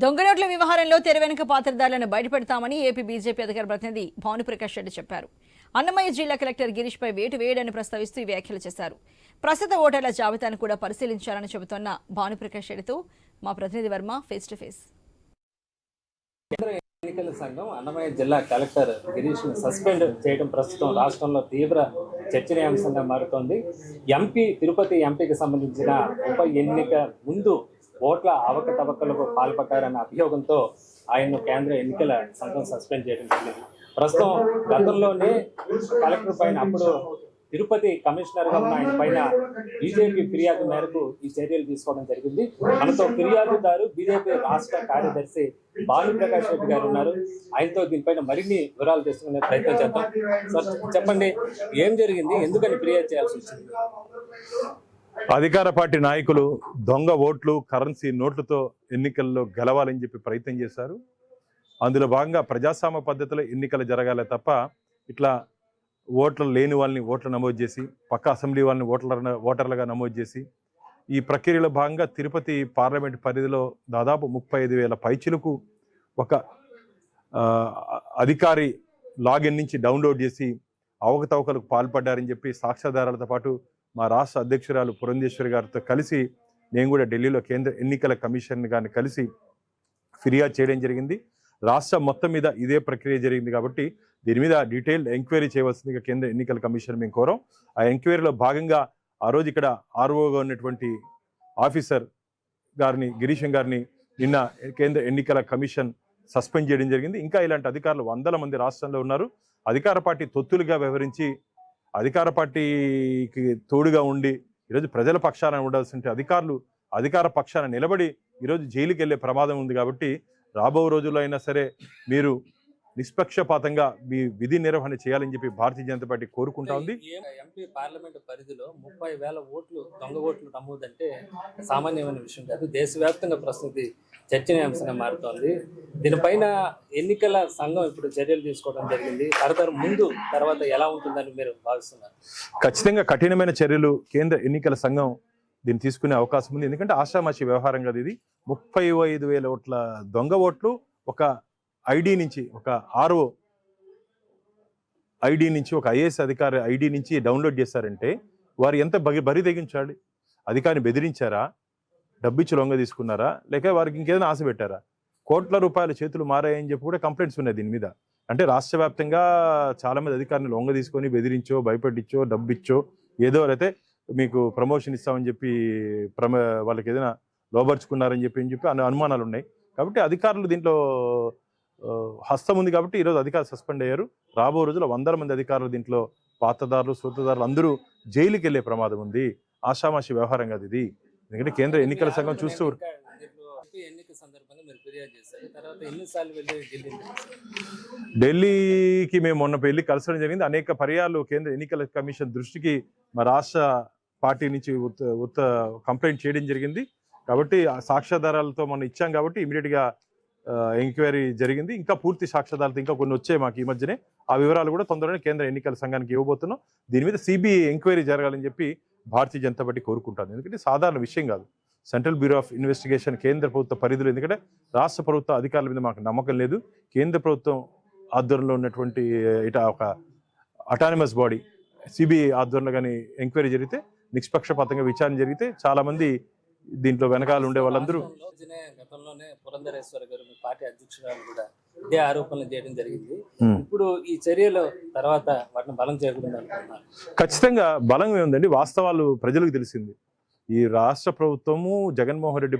దొంగనోట్ల వ్యవహారంలో తెర వెనుక పాత్రదారులను బయటపెడతామని ఏపీ బీజేపీ అధికార ప్రతినిధి భానుప్రకాష్ రెడ్డి చెప్పారు. అన్నమయ్య జిల్లా కలెక్టర్ గిరీష్ పై వేటు వేయడని ప్రస్తావిస్తూ ఈ వ్యాఖ్యలు చేశారు. ప్రస్తుత ఓటర్ల జాబితాను కూడా పరిశీలించాలని చెబుతోన్న భానుప్రకాష్ రెడ్డితో మా ప్రతినిధి వర్మ ఫేస్ టు ఫేస్. ఎన్నికల సంఘం అన్నమయ్య జిల్లా కలెక్టర్ గిరీష్ను సస్పెండ్ చేయడం ప్రస్తుతం రాష్ట్రంలో తీవ్ర చర్చనీయాంశంగా మారుతోంది. ఎంపీ తిరుపతి ఎంపీకి సంబంధించిన ఉప ఎన్నిక ముందు ఓట్ల అవకతవకలకు పాల్పడ్డారన్న అభియోగంతో ఆయన్ను కేంద్ర ఎన్నికల సంఘం సస్పెండ్ చేయడం జరిగింది. ప్రస్తుతం గతంలోనే కలెక్టర్ పైన అప్పుడు తిరుపతి కమిషనర్గా ఉన్న ఆయన పైన బీజేపీ ఫిర్యాదు మేరకు ఈ చర్యలు తీసుకోవడం జరిగింది. మనతో ఫిర్యాదుదారు బీజేపీ రాష్ట్ర కార్యదర్శి భానుప్రకాష్ రెడ్డి గారు ఉన్నారు. ఆయనతో దీనిపైన మరిన్ని వివరాలు తెలుసుకునే ప్రయత్నం చేద్దాం. సార్ చెప్పండి ఏం జరిగింది? ఎందుకని ఫిర్యాదు చేయాల్సి వచ్చింది? అధికార పార్టీ నాయకులు దొంగ ఓట్లు కరెన్సీ నోట్లతో ఎన్నికల్లో గెలవాలని చెప్పి ప్రయత్నం చేశారు. అందులో భాగంగా ప్రజాస్వామ్య పద్ధతిలో ఎన్నికలు జరగాలి తప్ప ఇట్లా ఓట్లు లేని వాళ్ళని ఓట్లు నమోదు చేసి పక్క అసెంబ్లీ వాళ్ళని ఓట్ల ఓటర్లుగా నమోదు చేసి ఈ ప్రక్రియలో భాగంగా తిరుపతి పార్లమెంట్ పరిధిలో దాదాపు ముప్పై ఐదు వేల పైచిలకు ఒక అధికారి లాగిన్ నుంచి డౌన్లోడ్ చేసి అవకతవకలకు పాల్పడ్డారని చెప్పి సాక్ష్యాధారాలతో పాటు మా రాష్ట్ర అధ్యక్షురాలు పురంధేశ్వరి గారితో కలిసి నేను కూడా ఢిల్లీలో కేంద్ర ఎన్నికల కమిషన్ గారిని కలిసి ఫిర్యాదు చేయడం జరిగింది. రాష్ట్రం మొత్తం మీద ఇదే ప్రక్రియ జరిగింది కాబట్టి దీని మీద డీటెయిల్ ఎంక్వైరీ చేయవలసిందిగా కేంద్ర ఎన్నికల కమిషన్ మేము కోరాం. ఆ ఎంక్వైరీలో భాగంగా ఆ రోజు ఇక్కడ ఆర్ఓగా ఉన్నటువంటి ఆఫీసర్ గారిని గిరీశం గారిని నిన్న కేంద్ర ఎన్నికల కమిషన్ సస్పెండ్ చేయడం జరిగింది. ఇంకా ఇలాంటి అధికారులు వందల మంది రాష్ట్రంలో ఉన్నారు. అధికార పార్టీ తొత్తులుగా వ్యవహరించి అధికార పార్టీకి తోడుగా ఉండి ఈరోజు ప్రజల పక్షాన ఉండాల్సిన అధికారులు అధికార పక్షాన నిలబడి ఈరోజు జైలుకి వెళ్ళే ప్రమాదం ఉంది కాబట్టి రాబో రోజుల్లో అయినా సరే మీరు నిష్పక్షపాతంగా మీ విధి నిర్వహణ చేయాలని చెప్పి భారతీయ జనతా పార్టీ కోరుకుంటా ఉంది. ఎంపీ పార్లమెంట్ పరిధిలో ముప్పై వేల ఓట్లు దొంగ ఓట్లు నమోదంటే సామాన్యమైన విషయం కాదు. దేశవ్యాప్తంగా ప్రస్తుతం చర్చనీయాంశంగా మారుతోంది. దీనిపైన ఎన్నికల సంఘం ఇప్పుడు చర్యలు తీసుకోవడం జరిగింది. ఫర్దర్ ముందు తర్వాత ఎలా ఉంటుందని మీరు భావిస్తున్నారు? ఖచ్చితంగా కఠినమైన చర్యలు కేంద్ర ఎన్నికల సంఘం దీన్ని తీసుకునే అవకాశం ఉంది. ఎందుకంటే ఆషామాషి వ్యవహారం కదా ఇది. ముప్పై ఐదు వేల ఓట్ల దొంగ ఓట్లు ఒక ఐడి నుంచి ఒక ఆర్ఓ ఐడి నుంచి ఒక ఐఏఎస్ అధికారి ఐడి నుంచి డౌన్లోడ్ చేశారంటే వారు ఎంత బరి బరి తెగించాలి? అధికారిని బెదిరించారా? డబ్బిచ్చి లొంగ తీసుకున్నారా? లేక వారికి ఇంకేదైనా ఆశ పెట్టారా? కోట్ల రూపాయల చేతులు మారాయని చెప్పి కూడా కంప్లైంట్స్ ఉన్నాయి దీని మీద. అంటే రాష్ట్ర వ్యాప్తంగా చాలామంది అధికారిని అధికారులు లొంగ తీసుకొని బెదిరించో భయపెట్టించో డబ్బిచ్చో ఏదో అయితే మీకు ప్రమోషన్ ఇస్తామని చెప్పి ప్రమ వాళ్ళకి ఏదైనా లోబర్చుకున్నారని చెప్పి అని చెప్పి అనుమానాలు ఉన్నాయి కాబట్టి అధికారులు దీంట్లో హస్తం ఉంది కాబట్టి ఈరోజు అధికారులు సస్పెండ్ అయ్యారు. రాబో రోజుల్లో వందల మంది అధికారులు దీంట్లో పాతదారులు సూత్రధారులు అందరూ జైలుకి వెళ్ళే ప్రమాదం ఉంది. ఆషామాషి వ్యవహారం కాదు ఇది. ఎందుకంటే కేంద్ర ఎన్నికల సంఘం చూస్తూ ఢిల్లీకి మేము మొన్న వెళ్ళి కలసడం జరిగింది. అనేక పర్యాలు కేంద్ర ఎన్నికల కమిషన్ దృష్టికి మా రాష్ట్ర పార్టీ నుంచి ఉత్త కంప్లైంట్ చేయడం జరిగింది. కాబట్టి సాక్ష్యాధారాలతో మనం ఇచ్చాం కాబట్టి ఇమీడియట్గా ఎంక్వైరీ జరిగింది. ఇంకా పూర్తి సాక్ష్యాధారాలతో ఇంకా కొన్ని వచ్చాయి మాకు ఈ మధ్యనే. ఆ వివరాలు కూడా తొందరగానే కేంద్ర ఎన్నికల సంఘానికి ఇవ్వబోతున్నాం. దీని మీద సిబిఐ ఎంక్వైరీ జరగాలని చెప్పి భారతీయ జనతా పార్టీ కోరుకుంటాను ఎందుకంటే సాధారణ విషయం కాదు. సెంట్రల్ బ్యూరో ఆఫ్ ఇన్వెస్టిగేషన్ కేంద్ర ప్రభుత్వ పరిధిలో ఎందుకంటే రాష్ట్ర ప్రభుత్వ అధికారుల మీద మాకు నమ్మకం లేదు. కేంద్ర ప్రభుత్వం ఆధ్వర్యంలో ఉన్నటువంటి ఇట ఒక అటానమస్ బాడీ సిబిఐ ఆధ్వర్యంలో కానీ ఎంక్వైరీ జరిగితే నిష్పక్షపాతంగా విచారణ జరిగితే చాలామంది దీంట్లో వెనకాల ఉండే వాళ్ళందరూ రాష్ట్రంలో గతంలోనే పురంధరేశ్వర గారు మీ పార్టీ అధ్యక్షురాలు కూడా ఇదే ఆరోపణలు చేయడం జరిగింది. ఇప్పుడు ఈ చర్యలు తర్వాత వాటిని బలం అనుకుంటున్నారు? ఖచ్చితంగా బలం ఏముందండి? వాస్తవాలు ప్రజలకు తెలిసింది. ఈ రాష్ట్ర ప్రభుత్వము జగన్మోహన్ రెడ్డి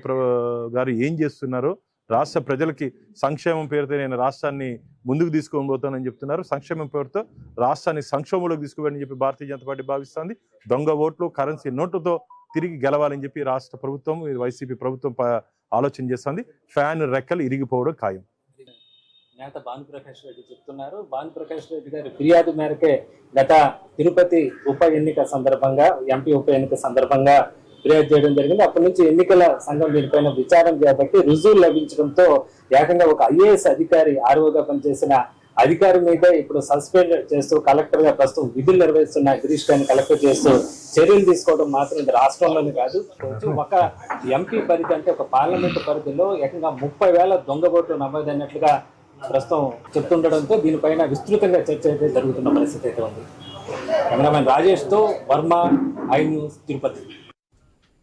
గారు ఏం చేస్తున్నారో రాష్ట్ర ప్రజలకి సంక్షేమం పేరుతో నేను రాష్ట్రాన్ని ముందుకు తీసుకొని పోతానని చెప్తున్నారు. సంక్షేమం పేరుతో రాష్ట్రాన్ని సంక్షోభంలోకి తీసుకువెళ్ళని చెప్పి భారతీయ జనతా పార్టీ భావిస్తుంది. దొంగ ఓట్లు కరెన్సీ నోట్లతో తిరిగి గెలవాలని చెప్పి రాష్ట్ర ప్రభుత్వం వైసీపీ ప్రభుత్వం ప- ఆలోచన చేస్తుంది. ఫ్యాన్ రెక్కలు ఇరిగిపోవడం ఖాయం. నేత భానుప్రకాష్ రెడ్డి చెప్తున్నారు. భానుప్రకాష్ రెడ్డి గారి ఫిర్యాదు మేరకే గత తిరుపతి ఉప ఎన్నిక సందర్భంగా ఎంపీ ఉప ఎన్నిక సందర్భంగా ఫిర్యాదు చేయడం జరిగింది. అప్పటి నుంచి ఎన్నికల సంఘం దీనిపైన విచారం చేపట్టి రుజువు లభించడంతో ఏకంగా ఒక ఐఏఎస్ అధికారి ఆర్ఓగా పనిచేసిన అధికారి మీద ఇప్పుడు సస్పెండ్ చేస్తూ కలెక్టర్గా ప్రస్తుతం విధులు నిర్వహిస్తున్న గిరీష్ గారిని కలెక్టర్ చేస్తూ చర్యలు తీసుకోవడం మాత్రం ఇది రాష్ట్రంలోనే కాదు. ఒక ఎంపీ పరిధి అంటే ఒక పార్లమెంట్ పరిధిలో ఏకంగా ముప్పై వేల దొంగ ఓట్లు నమోదైనట్లుగా ప్రస్తుతం చెప్తుండడంతో దీనిపైన విస్తృతంగా చర్చ అయితే జరుగుతున్న పరిస్థితి అయితే ఉంది. కెమెరామెన్ రాజేష్తో వర్మ ఐ న్యూస్ తిరుపతి.